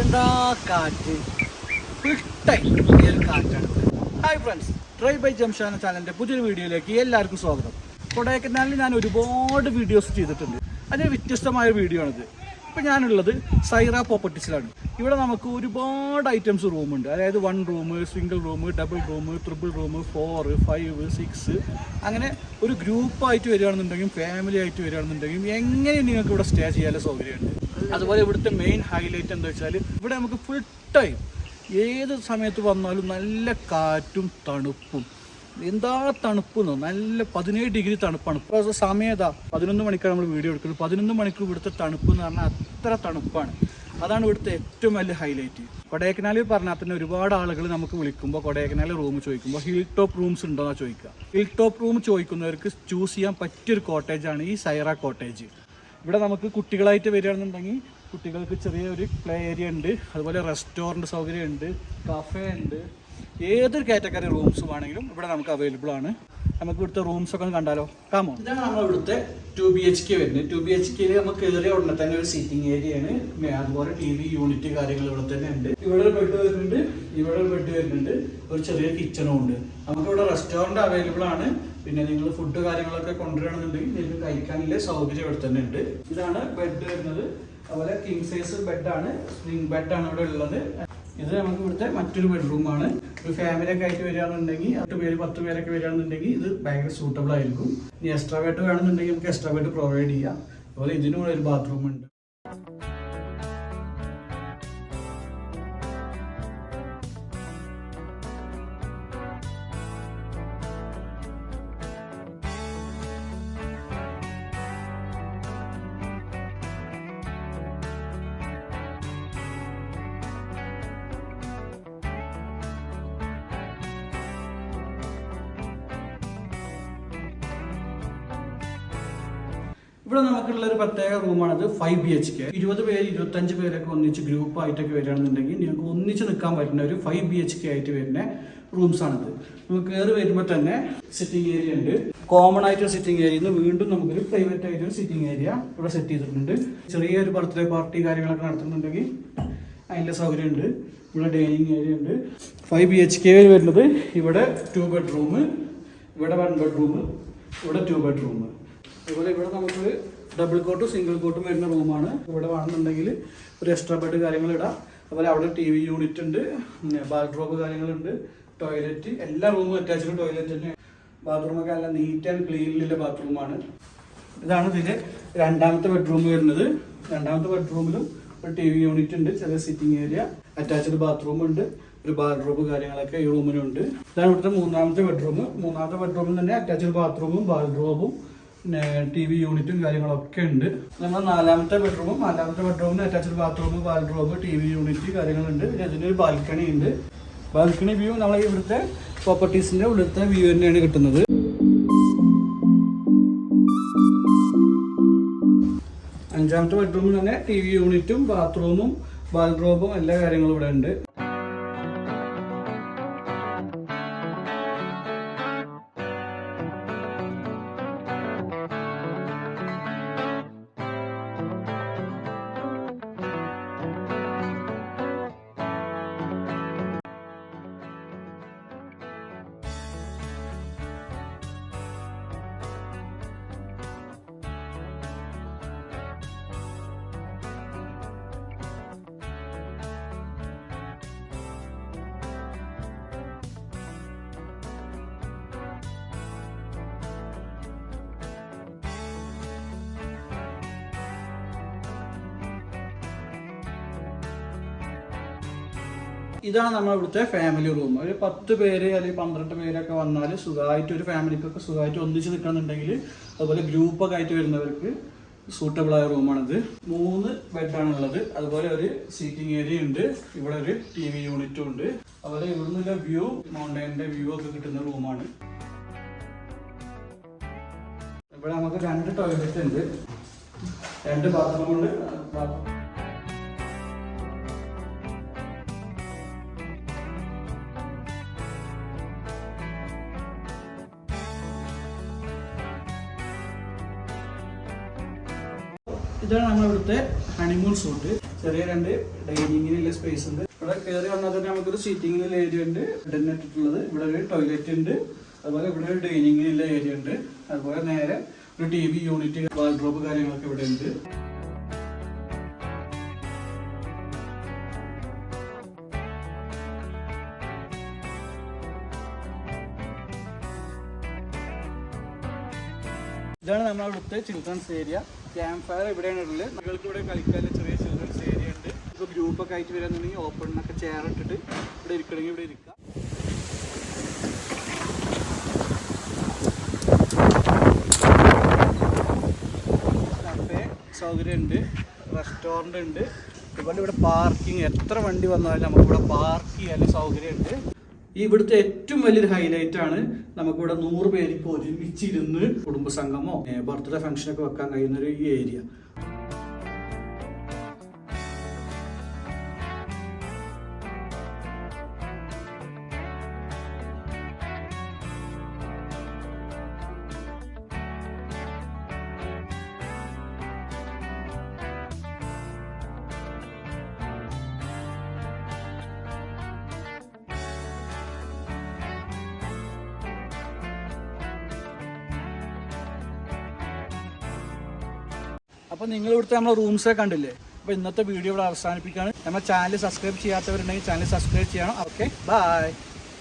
എന്താ കാറ്റ്? കാറ്റാണ്. Hi friends try by Jamshana എന്ന ചാനലിന്റെ പുതിയൊരു വീഡിയോയിലേക്ക് എല്ലാവർക്കും സ്വാഗതം. കൊടൈക്കനാലിൽ ഞാൻ ഒരുപാട് വീഡിയോസ് ചെയ്തിട്ടുണ്ട്. അതിന് വ്യത്യസ്തമായ വീഡിയോ ആണിത്. ഇപ്പം ഞാനുള്ളത് സൈറ പ്രോപ്പർട്ടീസിലാണ് ഇവിടെ നമുക്ക് ഒരുപാട് ഐറ്റംസ് റൂമുണ്ട് അതായത് one room single room double room triple room four five six അങ്ങനെ ഒരു ഗ്രൂപ്പായിട്ട് വരികയാണെന്നുണ്ടെങ്കിൽ ഫാമിലി ആയിട്ട് വരികയാണെന്നുണ്ടെങ്കിൽ എങ്ങനെ നിങ്ങൾക്ക് ഇവിടെ സ്റ്റേ ചെയ്യാനുള്ള സൗകര്യമുണ്ട്? അതുപോലെ ഇവിടുത്തെ മെയിൻ ഹൈലൈറ്റ് എന്താ വെച്ചാൽ ഇവിടെ നമുക്ക് ഫുൾ ടൈം ഏത് സമയത്ത് വന്നാലും നല്ല കാറ്റും തണുപ്പും. എന്താ തണുപ്പെന്നോ? നല്ല പതിനേഴ് ഡിഗ്രി തണുപ്പാണ്. ഇപ്പോൾ സമയം ഏതാ? പതിനൊന്ന് മണിക്കാണ് നമ്മൾ വീഡിയോ എടുക്കുന്നത്. പതിനൊന്ന് മണിക്കൂർ ഇവിടുത്തെ തണുപ്പ് എന്ന് പറഞ്ഞാൽ അത്ര തണുപ്പാണ്. അതാണ് ഇവിടുത്തെ ഏറ്റവും വലിയ ഹൈലൈറ്റ് കൊടൈക്കനാലിൽ പറഞ്ഞാൽ തന്നെ ഒരുപാട് ആളുകൾ നമുക്ക് വിളിക്കുമ്പോൾ കൊടൈക്കനാലിൽ റൂം ചോദിക്കുമ്പോൾ ഹിൽ ടോപ്പ് റൂംസ് ഉണ്ടോ? എന്നാണ് ചോദിക്കുക. ഹിൽ ടോപ്പ് റൂം ചോദിക്കുന്നവർക്ക് ചൂസ് ചെയ്യാൻ പറ്റിയൊരു കോട്ടേജാണ് ഈ സൈറ കോട്ടേജ് ഇവിടെ നമുക്ക് കുട്ടികളായിട്ട് വരികയാണെന്നുണ്ടെങ്കിൽ കുട്ടികൾക്ക് ചെറിയ ഒരു പ്ലേ ഏരിയ ഉണ്ട്. അതുപോലെ റെസ്റ്റോറന്റ് സൗകര്യം ഉണ്ട് കഫേ ഉണ്ട്. ഏതൊരു കാറ്റഗറി റൂംസ് വേണമെങ്കിലും ഇവിടെ നമുക്ക് അവൈലബിൾ ആണ്. നമുക്ക് ഇവിടുത്തെ റൂംസ് ഒക്കെ ഒന്ന് കണ്ടാലോ? കാമോ ഇതാണ് നമ്മൾ ഇവിടുത്തെ ടു ബി എച്ച് കെ വരുന്നത്. ടു ബി എച്ച് കെയിൽ നമുക്ക് കയറിയ ഉടനെ തന്നെ ഒരു സീറ്റിംഗ് ഏരിയ ആണ്. അതുപോലെ ടി വി യൂണിറ്റ് കാര്യങ്ങൾ ഇവിടെ തന്നെ ഉണ്ട്. ഇവിടെ ഒരു ബെഡ് വരുന്നുണ്ട്. ഇവിടെ ഒരു ബെഡ് വരുന്നുണ്ട്. ഒരു ചെറിയ കിച്ചണും ഉണ്ട്. നമുക്ക് ഇവിടെ റെസ്റ്റോറന്റ് അവൈലബിൾ ആണ്. പിന്നെ നിങ്ങൾ ഫുഡ് കാര്യങ്ങളൊക്കെ കൊണ്ടുവരണമെന്നുണ്ടെങ്കിൽ നിങ്ങൾക്ക് കഴിക്കാനുള്ള സൗകര്യം ഇവിടെ തന്നെ ഉണ്ട്. ഇതാണ് ബെഡ് വരുന്നത്. അതുപോലെ കിങ് സൈസ് ബെഡാണ് സ്പ്രിംഗ് ബെഡാണ് ഇവിടെ ഉള്ളത്. ഇത് നമുക്ക് ഇവിടുത്തെ മറ്റൊരു ബെഡ്റൂമാണ് ഒരു ഫാമിലി ഒക്കെ ആയിട്ട് വരികയാണെന്നുണ്ടെങ്കിൽ എട്ട് പേര് പത്ത് പേരൊക്കെ വരികയാണെന്നുണ്ടെങ്കിൽ ഇത് ഭയങ്കര സൂട്ടബിൾ ആയിരിക്കും. ഇനി എക്സ്ട്രാ ബെഡ് വേണമെന്നുണ്ടെങ്കിൽ നമുക്ക് എക്സ്ട്രാ ബെഡ് പ്രൊവൈഡ് ചെയ്യാം. അതുപോലെ ഇതിനും ഒരു ബാത്റൂം ഉണ്ട്. ഇവിടെ നമുക്കുള്ള ഒരു പ്രത്യേക റൂമാണത് ഫൈവ് ബി എച്ച് കെ ഇരുപത് പേര് ഇരുപത്തഞ്ച് പേരൊക്കെ ഒന്നിച്ച് ഗ്രൂപ്പ് ആയിട്ടൊക്കെ വരികയാണെന്നുണ്ടെങ്കിൽ നിങ്ങൾക്ക് ഒന്നിച്ച് നിൽക്കാൻ പറ്റുന്ന ഒരു ഫൈവ് ബി എച്ച് കെ ആയിട്ട് വരുന്ന റൂംസ് ആണിത്. നമുക്ക് കയറി വരുമ്പോൾ തന്നെ സിറ്റിംഗ് ഏരിയ ഉണ്ട്. കോമൺ ആയിട്ട് സിറ്റിംഗ് ഏരിയ വീണ്ടും നമുക്കൊരു പ്രൈവറ്റ് ആയിട്ട് ഒരു സിറ്റിംഗ് ഏരിയ ഇവിടെ സെറ്റ് ചെയ്തിട്ടുണ്ട്. ചെറിയൊരു ബർത്ത്ഡേ പാർട്ടി കാര്യങ്ങളൊക്കെ നടത്തുന്നുണ്ടെങ്കിൽ അതിന്റെ സൗകര്യമുണ്ട്. ഇവിടെ ഡൈനിങ് ഏരിയ ഉണ്ട്. ഫൈവ് ബി എച്ച് കെ വരുന്നത് ഇവിടെ ടു ബെഡ്റൂം ഇവിടെ വൺ ബെഡ്റൂം ഇവിടെ ടു ബെഡ്റൂം അതുപോലെ ഇവിടെ നമുക്ക് ഡബിൾ കോട്ടും സിംഗിൾ കോട്ടും വരുന്ന റൂമാണ് ഇവിടെ വേണമെന്നുണ്ടെങ്കിൽ ഒരു എക്സ്ട്രാ ബെഡ് കാര്യങ്ങൾ ഇടാം. അതുപോലെ അവിടെ ടി വി യൂണിറ്റ് ഉണ്ട് ബാത്റൂം കാര്യങ്ങളുണ്ട് ടോയ്ലറ്റ് എല്ലാ റൂമും അറ്റാച്ച്ഡ് ടോയ്ലറ്റ് തന്നെ. ബാത്റൂമൊക്കെ നല്ല നീറ്റ് ആൻഡ് ക്ലീനിലുള്ള ബാത്റൂമാണ് ഇതാണ് ഇതിന്റെ രണ്ടാമത്തെ ബെഡ്റൂം വരുന്നത്. രണ്ടാമത്തെ ബെഡ്റൂമിലും ഒരു ടി വി യൂണിറ്റ് ഉണ്ട് ചെറിയ സിറ്റിംഗ് ഏരിയ അറ്റാച്ച്ഡ് ബാത്റൂം ഉണ്ട് ഒരു ബാത്റൂം കാര്യങ്ങളൊക്കെ ഈ റൂമിനുണ്ട് ഇതാണ് ഇവിടുത്തെ മൂന്നാമത്തെ ബെഡ്റൂം മൂന്നാമത്തെ ബെഡ്റൂമിൽ തന്നെ അറ്റാച്ച്ഡ് ബാത്റൂമും ബാത്റൂമും പിന്നെ ടി വി യൂണിറ്റും കാര്യങ്ങളൊക്കെ ഉണ്ട്. നമ്മൾ നാലാമത്തെ ബെഡ്റൂമും നാലാമത്തെ ബെഡ്റൂമിന് attached bathroom bathroom T V unit കാര്യങ്ങളുണ്ട്. പിന്നെ അതിനൊരു ബാൽക്കണി ഉണ്ട്. ബാൽക്കണി വ്യൂ നമ്മളെ ഇവിടുത്തെ പ്രോപ്പർട്ടീസിന്റെ ഇവിടുത്തെ വ്യൂ തന്നെയാണ് കിട്ടുന്നത്. അഞ്ചാമത്തെ ബെഡ്റൂമിൽ തന്നെ ടി വി യൂണിറ്റും ബാത്റൂമും ബാൽറൂമും എല്ലാ കാര്യങ്ങളും ഇവിടെ ഉണ്ട്. ഇതാണ് നമ്മൾ ഇവിടുത്തെ ഫാമിലി റൂം ഒരു പത്ത് പേര് അല്ലെങ്കിൽ പന്ത്രണ്ട് പേരൊക്കെ വന്നാൽ സുഖമായിട്ട് ഒരു ഫാമിലിക്കൊക്കെ സുഖമായിട്ട് ഒന്നിച്ച് നിൽക്കണമെന്നുണ്ടെങ്കിൽ അതുപോലെ ഗ്രൂപ്പൊക്കെ ആയിട്ട് വരുന്നവർക്ക് സൂട്ടബിൾ ആയ റൂമാണിത് മൂന്ന് ബെഡാണുള്ളത് അതുപോലെ ഒരു സീറ്റിംഗ് ഏരിയ ഉണ്ട്. ഇവിടെ ഒരു ടി വി യൂണിറ്റും ഉണ്ട്. അതുപോലെ ഇവിടുന്നുള്ള വ്യൂ മൗണ്ടൈന്റെ വ്യൂ ഒക്കെ കിട്ടുന്ന റൂമാണ് ഇവിടെ നമുക്ക് രണ്ട് ടോയ്ലറ്റ് ഉണ്ട്. രണ്ട് ബാത്റൂം ഇതാണ് നമ്മുടെ ഇവിടുത്തെ ഹണിമൂൺ സൂട്ട് ചെറിയ രണ്ട് ഡൈനിങ്ങിനുള്ള സ്പേസ് ഉണ്ട്. ഇവിടെ കയറി വന്നാൽ തന്നെ നമുക്കൊരു സീറ്റിങ്ങിനുള്ള ഏരിയ ഉണ്ട്. ഇടന്നിട്ടുള്ളത് ഇവിടെ ഒരു ടോയ്ലറ്റ് ഉണ്ട്. അതുപോലെ ഇവിടെ ഒരു ഡൈനിങ്ങിനുള്ള ഏരിയ ഉണ്ട്. അതുപോലെ നേരെ ഒരു ടി വി യൂണിറ്റ് വാൾഡ്രോബ് കാര്യങ്ങളൊക്കെ ഇവിടെ ഉണ്ട്. ഇതാണ് നമ്മുടെ അവിടുത്തെ ചിൽഡ്രൻസ് ഏരിയ ക്യാമ്പ് ഫയർ ഇവിടെയാണ് ഉള്ളത്. നിങ്ങൾക്ക് ഇവിടെ കളിക്കാൻ ചെറിയ ചിൽഡ്രൻസ് ഏരിയ ഉണ്ട്. ഇപ്പൊ ഗ്രൂപ്പ് ഒക്കെ ആയിട്ട് വരാന്നുണ്ടെങ്കിൽ ഓപ്പണിനൊക്കെ ചെയർ ഇട്ടിട്ട് ഇവിടെ ഇരിക്കണമെങ്കിൽ ഇവിടെ ഇരിക്കാം. സൗകര്യമുണ്ട്. റെസ്റ്റോറന്റ് ഉണ്ട്. അതുപോലെ ഇവിടെ പാർക്കിംഗ് എത്ര വണ്ടി വന്നാലും നമുക്കിവിടെ പാർക്ക് ചെയ്യാൻ സൗകര്യമുണ്ട്. ഈ ഇവിടുത്തെ ഏറ്റവും വലിയൊരു ഹൈലൈറ്റ് ആണ് നമുക്കിവിടെ നൂറ് ഇപ്പോൾ ഒരുമിച്ചിരുന്ന് കുടുംബസംഗമോ ബർത്ത്ഡേ ഫംഗ്ഷനൊക്കെ വെക്കാൻ കഴിയുന്ന ഒരു ഏരിയ അപ്പോൾ നിങ്ങൾ ഇവിടുത്തെ നമ്മളെ റൂംസൊക്കെ കണ്ടില്ലേ? അപ്പോൾ ഇന്നത്തെ വീഡിയോ ഇവിടെ അവസാനിപ്പിക്കുകയാണ്. നമ്മുടെ ചാനൽ സബ്സ്ക്രൈബ് ചെയ്യാത്തവരുണ്ടെങ്കിൽ ചാനൽ സബ്സ്ക്രൈബ് ചെയ്യണം. Okay bye